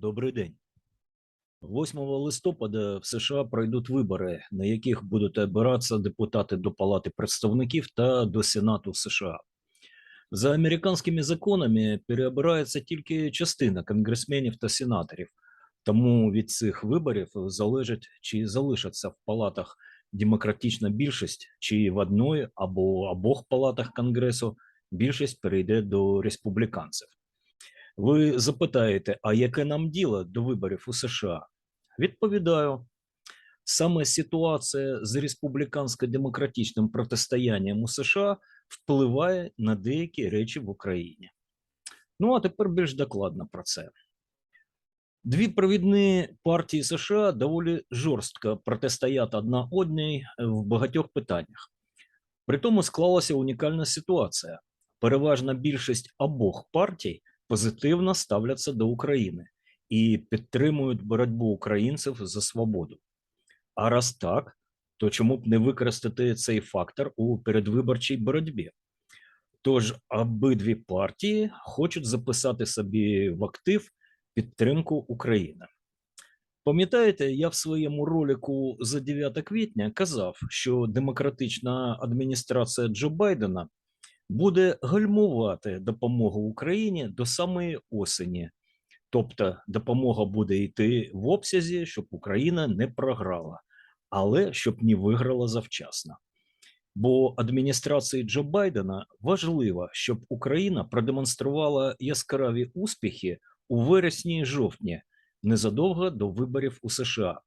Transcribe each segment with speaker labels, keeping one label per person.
Speaker 1: Добрий день. 8 листопада в США пройдуть вибори, на яких будуть обиратися депутати до Палати представників та до Сенату США. За американськими законами переобирається тільки частина конгресменів та сенаторів, тому від цих виборів залежить, чи залишаться в палатах демократична більшість, чи в одної або обох палатах Конгресу більшість перейде до республіканців. Ви запитаєте, а яке нам діло до виборів у США? Відповідаю, саме ситуація з республікансько-демократичним протистоянням у США впливає на деякі речі в Україні. Ну а тепер більш докладно про це. Дві провідні партії США доволі жорстко протистоять одна одній в багатьох питаннях. При тому склалася унікальна ситуація. Переважна більшість обох партій позитивно ставляться до України і підтримують боротьбу українців за свободу. А раз так, то чому б не використати цей фактор у передвиборчій боротьбі? Тож обидві партії хочуть записати собі в актив підтримку України. Пам'ятаєте, я в своєму ролику за 9 квітня казав, що демократична адміністрація Джо Байдена буде гальмувати допомогу Україні до самої осені. Тобто допомога буде йти в обсязі, щоб Україна не програла, але щоб не виграла завчасно. Бо адміністрації Джо Байдена важливо, щоб Україна продемонструвала яскраві успіхи у вересні і жовтні, незадовго до виборів у США,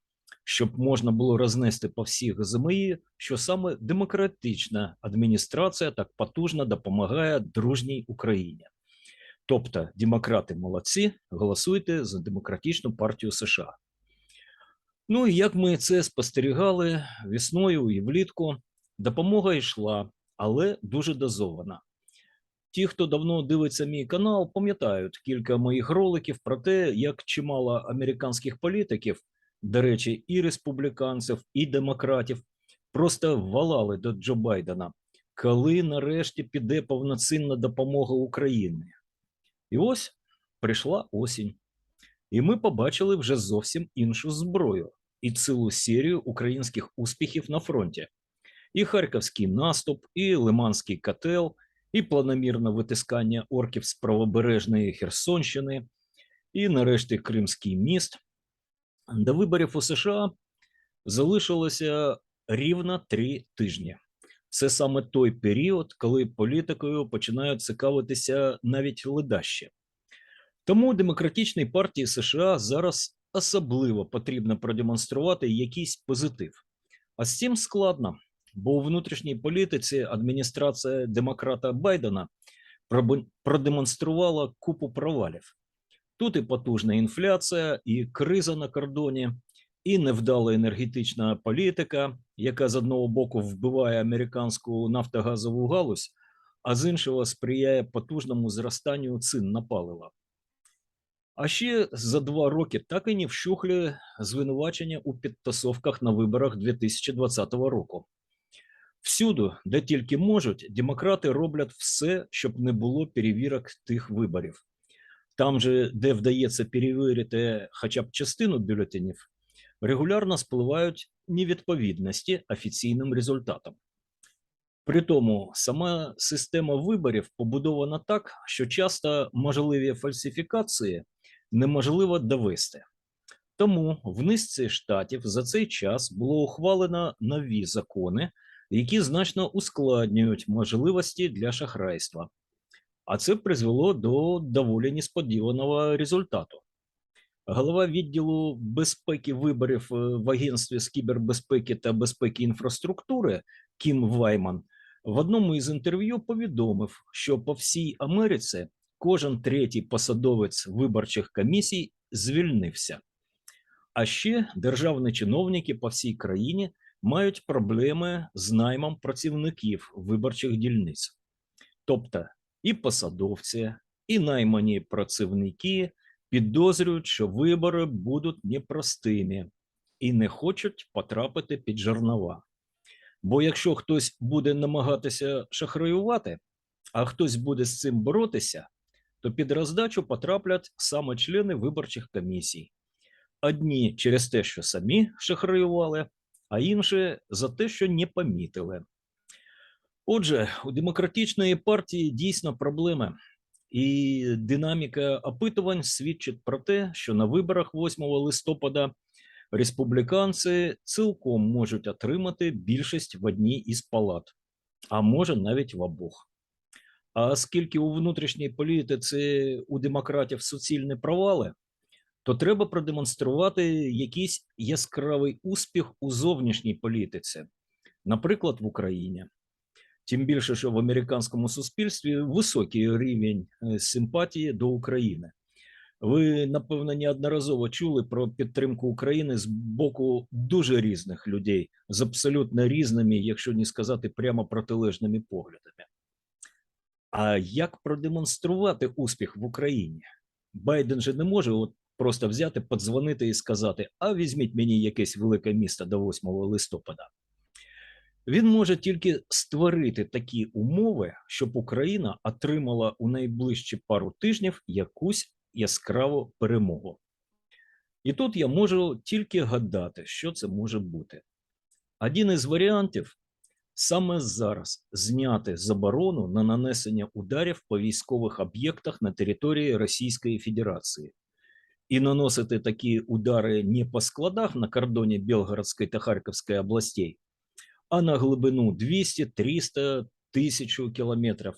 Speaker 1: щоб можна було рознести по всіх ЗМІ, що саме демократична адміністрація так потужно допомагає дружній Україні. Тобто, демократи молодці, голосуйте за демократичну партію США. Ну і як ми це спостерігали весною і влітку, допомога йшла, але дуже дозована. Ті, хто давно дивиться мій канал, пам'ятають кілька моїх роликів про те, як чимало американських політиків, до речі, і республіканців, і демократів, просто валали до Джо Байдена, коли нарешті піде повноцінна допомога Україні. І ось прийшла осінь, і ми побачили вже зовсім іншу зброю і цілу серію українських успіхів на фронті. І Харківський наступ, і Лиманський котел, і планомірне витискання орків з правобережної Херсонщини, і нарешті Кримський міст. До виборів у США залишилося рівно три тижні. Це саме той період, коли політикою починають цікавитися навіть ледащі. Тому демократичній партії США зараз особливо потрібно продемонструвати якийсь позитив. А з цим складно, бо у внутрішній політиці адміністрація демократа Байдена продемонструвала купу провалів. Тут і потужна інфляція, і криза на кордоні, і невдала енергетична політика, яка з одного боку вбиває американську нафтогазову галузь, а з іншого сприяє потужному зростанню цін на паливо. А ще за два роки так і не вщухли звинувачення у підтасовках на виборах 2020 року. Всюди, де тільки можуть, демократи роблять все, щоб не було перевірок тих виборів. Там же, де вдається перевірити хоча б частину бюлетенів, регулярно спливають невідповідності офіційним результатам. При тому сама система виборів побудована так, що часто можливі фальсифікації неможливо довести. Тому в низці штатів за цей час було ухвалено нові закони, які значно ускладнюють можливості для шахрайства. А це призвело до доволі несподіваного результату. Голова відділу безпеки виборів е, в агентстві з кібербезпеки та безпеки інфраструктури Кім Вайман в одному із інтерв'ю повідомив, що по всій Америці кожен третій посадовець виборчих комісій звільнився. А ще державні чиновники по всій країні мають проблеми з наймом працівників виборчих дільниць. Тобто і посадовці, і наймані працівники підозрюють, що вибори будуть непростими і не хочуть потрапити під жернова. Бо якщо хтось буде намагатися шахраювати, а хтось буде з цим боротися, то під роздачу потраплять саме члени виборчих комісій. Одні через те, що самі шахраювали, а інші за те, що не помітили. Отже, у демократичної партії дійсно проблеми, і динаміка опитувань свідчить про те, що на виборах 8 листопада республіканці цілком можуть отримати більшість в одній із палат, а може навіть в обох. А оскільки у внутрішній політиці у демократів суцільні провали, то треба продемонструвати якийсь яскравий успіх у зовнішній політиці, наприклад, в Україні. Тим більше, що в американському суспільстві високий рівень е, симпатії до України. Ви, напевно, неодноразово чули про підтримку України з боку дуже різних людей з абсолютно різними, якщо не сказати прямо протилежними поглядами. А як продемонструвати успіх в Україні? Байден же не може от просто взяти, подзвонити і сказати: А візьміть мені якесь велике місто до 8 листопада. Він може тільки створити такі умови, щоб Україна отримала у найближчі пару тижнів якусь яскраву перемогу. І тут я можу тільки гадати, що це може бути. Один із варіантів саме зараз зняти заборону на нанесення ударів по військових об'єктах на території Російської Федерації і наносити такі удари не по складах на кордоні Білгородської та Харківської областей, а на глибину 200, 300, тисячу кілометрів.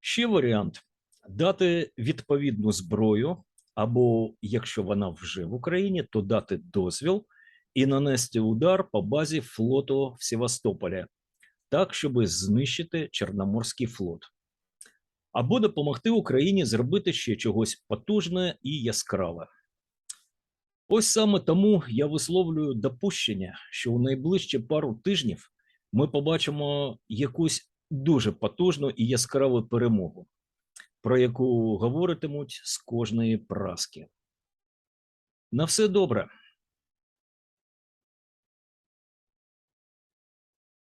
Speaker 1: Ще варіант дати відповідну зброю, або якщо вона вже в Україні, то дати дозвіл і нанести удар по базі флоту в Севастополі, так, щоб знищити Чорноморський флот. Або допомогти Україні зробити ще чогось потужне і яскраве. Ось саме тому я висловлюю допущення, що у найближчі пару тижнів ми побачимо якусь дуже потужну і яскраву перемогу, про яку говоритимуть з кожної праски. На все добре.